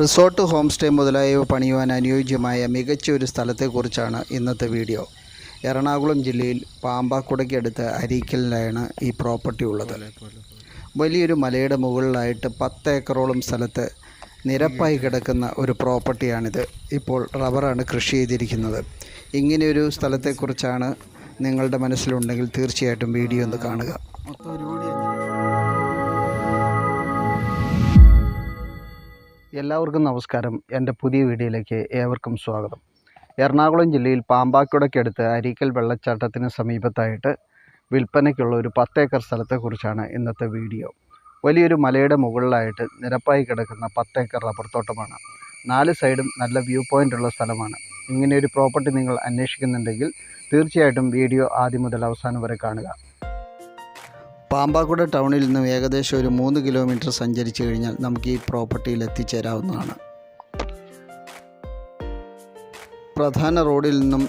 Resort home stay മുതലായവ പണിയുവാൻ അനുയോജ്യമായ മികച്ച ഒരു സ്ഥലത്തെക്കുറിച്ചാണ് ഇന്നത്തെ വീഡിയോ. എറണാകുളം ജില്ലയിൽ പാമ്പാക്കുടയ്ക്കടുത്ത് അരീക്കലിലാണ് ഈ പ്രോപ്പർട്ടി ഉള്ളത്. വലിയൊരു മലയുടെ മുകളിലായിട്ട് പത്ത് ഏക്കറോളം സ്ഥലത്ത് നിരപ്പായി കിടക്കുന്ന ഒരു പ്രോപ്പർട്ടിയാണിത്. ഇപ്പോൾ റബ്ബറാണ് കൃഷി ചെയ്തിരിക്കുന്നത്. ഇങ്ങനെയൊരു സ്ഥലത്തെക്കുറിച്ചാണ് നിങ്ങളുടെ മനസ്സിലുണ്ടെങ്കിൽ തീർച്ചയായിട്ടും വീഡിയോ ഒന്ന് കാണുക. എല്ലാവർക്കും നമസ്കാരം. എന്റെ പുതിയ വീഡിയോയിലേക്ക് ഏവർക്കും സ്വാഗതം. എറണാകുളം ജില്ലയിൽ പാമ്പാക്കുടക്കടുത്ത് അരീക്കൽ വെള്ളച്ചാട്ടത്തിന് സമീപത്തായിട്ട് വിൽപ്പനയ്ക്കുള്ള ഒരു പത്തേക്കർ സ്ഥലത്തെക്കുറിച്ചാണ് ഇന്നത്തെ വീഡിയോ. വലിയൊരു മലയുടെ മുകളിലായിട്ട് നിരപ്പായി കിടക്കുന്ന പത്തേക്കർ റബ്ബർ തോട്ടമാണ് നാല് സൈഡും നല്ല വ്യൂ പോയിന്റ് ഉള്ള സ്ഥലമാണ്. ഇങ്ങനെ ഒരു പ്രോപ്പർട്ടി നിങ്ങൾ അന്വേഷിക്കുന്നുണ്ടെങ്കിൽ തീർച്ചയായിട്ടും വീഡിയോ ആദ്യം മുതൽ അവസാനം വരെ കാണുക. പാമ്പാക്കുട ടൗണിൽ നിന്നും ഏകദേശം ഒരു മൂന്ന് കിലോമീറ്റർ സഞ്ചരിച്ചു കഴിഞ്ഞാൽ നമുക്ക് ഈ പ്രോപ്പർട്ടിയിൽ എത്തിച്ചേരാവുന്നതാണ്. പ്രധാന റോഡിൽ നിന്നും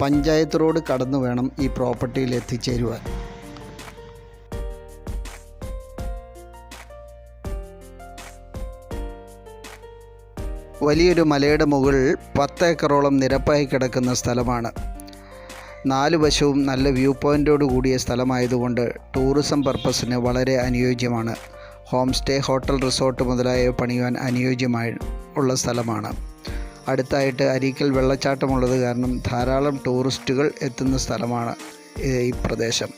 പഞ്ചായത്ത് റോഡ് കടന്നു വേണം ഈ പ്രോപ്പർട്ടിയിൽ എത്തിച്ചേരുവാൻ. വലിയൊരു മലയുടെ മുകളിൽ പത്ത് ഏക്കറോളം നിരപ്പായി കിടക്കുന്ന സ്ഥലമാണ്. നാല് വശവും നല്ല വ്യൂ പോയിന്റോട് കൂടിയ സ്ഥലമായതുകൊണ്ട് ടൂറിസം പർപ്പസിന് വളരെ അനുയോജ്യമാണ്. ഹോം സ്റ്റേ ഹോട്ടൽ റിസോർട്ട് മുതലായവ പണിയുവാൻ അനുയോജ്യമായി ഉള്ള സ്ഥലമാണ്. അടുത്തായിട്ട് അരീക്കൽ വെള്ളച്ചാട്ടമുള്ളത് കാരണം ധാരാളം ടൂറിസ്റ്റുകൾ എത്തുന്ന സ്ഥലമാണ് ഈ പ്രദേശം.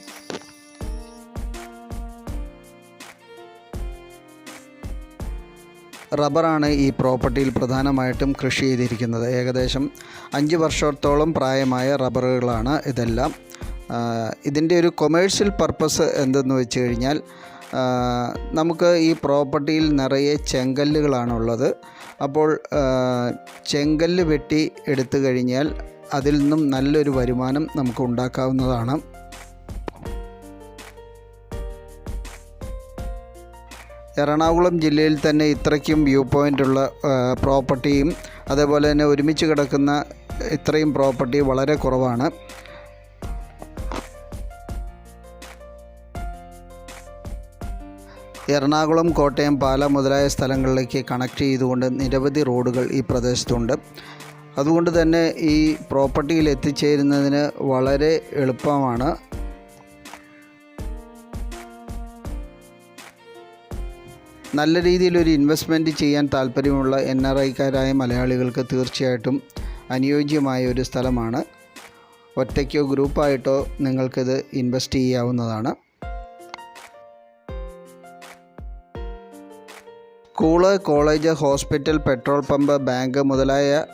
റബ്ബറാണ് ഈ പ്രോപ്പർട്ടിയിൽ പ്രധാനമായിട്ടും കൃഷി ചെയ്തിരിക്കുന്നത്. ഏകദേശം അഞ്ച് വർഷത്തോളം പ്രായമായ റബ്ബറുകളാണ് ഇതെല്ലാം. ഇതിന്റെ ഒരു കൊമേഴ്ഷ്യൽ പർപ്പസ് എന്തെന്ന് വെച്ച് കഴിഞ്ഞാൽ നമുക്ക് ഈ പ്രോപ്പർട്ടിയിൽ നിറയെ ചെങ്കല്ലുകളാണുള്ളത്. അപ്പോൾ ചെങ്കല്ല് വെട്ടി എടുത്തു കഴിഞ്ഞാൽ അതിൽ നിന്നും നല്ലൊരു വരുമാനം നമുക്ക് ഉണ്ടാക്കാവുന്നതാണ്. എറണാകുളം ജില്ലയിൽ തന്നെ ഇത്രയ്ക്കും വ്യൂ പോയിന്റ് ഉള്ള പ്രോപ്പർട്ടിയും അതേപോലെ തന്നെ ഒരുമിച്ച് കിടക്കുന്ന ഇത്രയും പ്രോപ്പർട്ടി വളരെ കുറവാണ്. എറണാകുളം കോട്ടയം പാല മുതലായ സ്ഥലങ്ങളിലേക്ക് കണക്ട് ചെയ്തുകൊണ്ട് നിരവധി റോഡുകൾ ഈ പ്രദേശത്തുണ്ട്. അതുകൊണ്ട് തന്നെ ഈ പ്രോപ്പർട്ടിയിൽ എത്തിച്ചേരുന്നതിന് വളരെ എളുപ്പമാണ്. നല്ല രീതിയിലൊരു ഇൻവെസ്റ്റ്മെന്റ് ചെയ്യാൻ താല്പര്യമുള്ള എൻ ആർ ഐക്കാരായ മലയാളികൾക്ക് തീർച്ചയായിട്ടും അനുയോജ്യമായ ഒരു സ്ഥലമാണ്. ഒറ്റയ്ക്കോ ഗ്രൂപ്പായിട്ടോ നിങ്ങൾക്കിത് ഇൻവെസ്റ്റ് ചെയ്യാവുന്നതാണ്. School college hospital petrol pump bank മുതലായ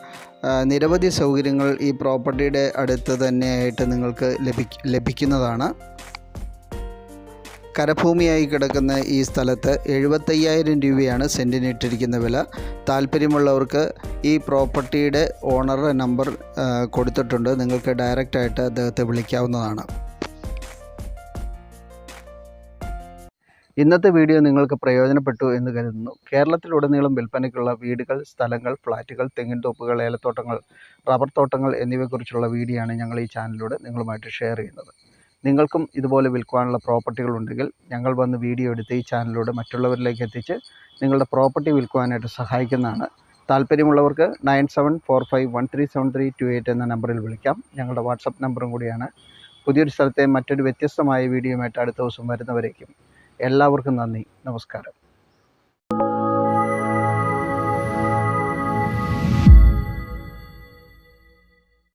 നിരവധി സൗകര്യങ്ങൾ ഈ പ്രോപ്പർട്ടിയുടെ അടുത്ത് തന്നെയായിട്ട് നിങ്ങൾക്ക് ലഭിക്കുന്നതാണ്. കരഭൂമിയായി കിടക്കുന്ന ഈ സ്ഥലത്ത് എഴുപത്തയ്യായിരം രൂപയാണ് സെന്റിന് ഇട്ടിരിക്കുന്ന വില. താല്പര്യമുള്ളവർക്ക് ഈ പ്രോപ്പർട്ടിയുടെ ഓണറുടെ നമ്പർ കൊടുത്തിട്ടുണ്ട്. നിങ്ങൾക്ക് ഡയറക്റ്റായിട്ട് അദ്ദേഹത്തെ വിളിക്കാവുന്നതാണ്. ഇന്നത്തെ വീഡിയോ നിങ്ങൾക്ക് പ്രയോജനപ്പെട്ടു എന്ന് കരുതുന്നു. കേരളത്തിലുടനീളം വിൽപ്പനയ്ക്കുള്ള വീടുകൾ സ്ഥലങ്ങൾ ഫ്ലാറ്റുകൾ തെങ്ങിൻ തോപ്പുകൾ ഏലത്തോട്ടങ്ങൾ റബ്ബർ തോട്ടങ്ങൾ എന്നിവയെക്കുറിച്ചുള്ള വീഡിയോ ആണ് ഞങ്ങൾ ഈ ചാനലിലൂടെ നിങ്ങളുമായിട്ട് ഷെയർ ചെയ്യുന്നത്. നിങ്ങൾക്കും ഇതുപോലെ വിൽക്കുവാനുള്ള പ്രോപ്പർട്ടികൾ ഉണ്ടെങ്കിൽ ഞങ്ങൾ വന്ന് വീഡിയോ എടുത്ത് ഈ ചാനലിലൂടെ മറ്റുള്ളവരിലേക്ക് എത്തിച്ച് നിങ്ങളുടെ പ്രോപ്പർട്ടി വിൽക്കുവാനായിട്ട് സഹായിക്കുന്നതാണ്. താല്പര്യമുള്ളവർക്ക് nine seven four five one three seven three two eight എന്ന നമ്പറിൽ വിളിക്കാം. ഞങ്ങളുടെ വാട്സപ്പ് നമ്പറും കൂടിയാണ്. പുതിയൊരു സ്ഥലത്തെ മറ്റൊരു വ്യത്യസ്തമായ വീഡിയോയുമായിട്ട് അടുത്ത ദിവസം വരുന്നവരേക്കും. എല്ലാവർക്കും നന്ദി. നമസ്കാരം.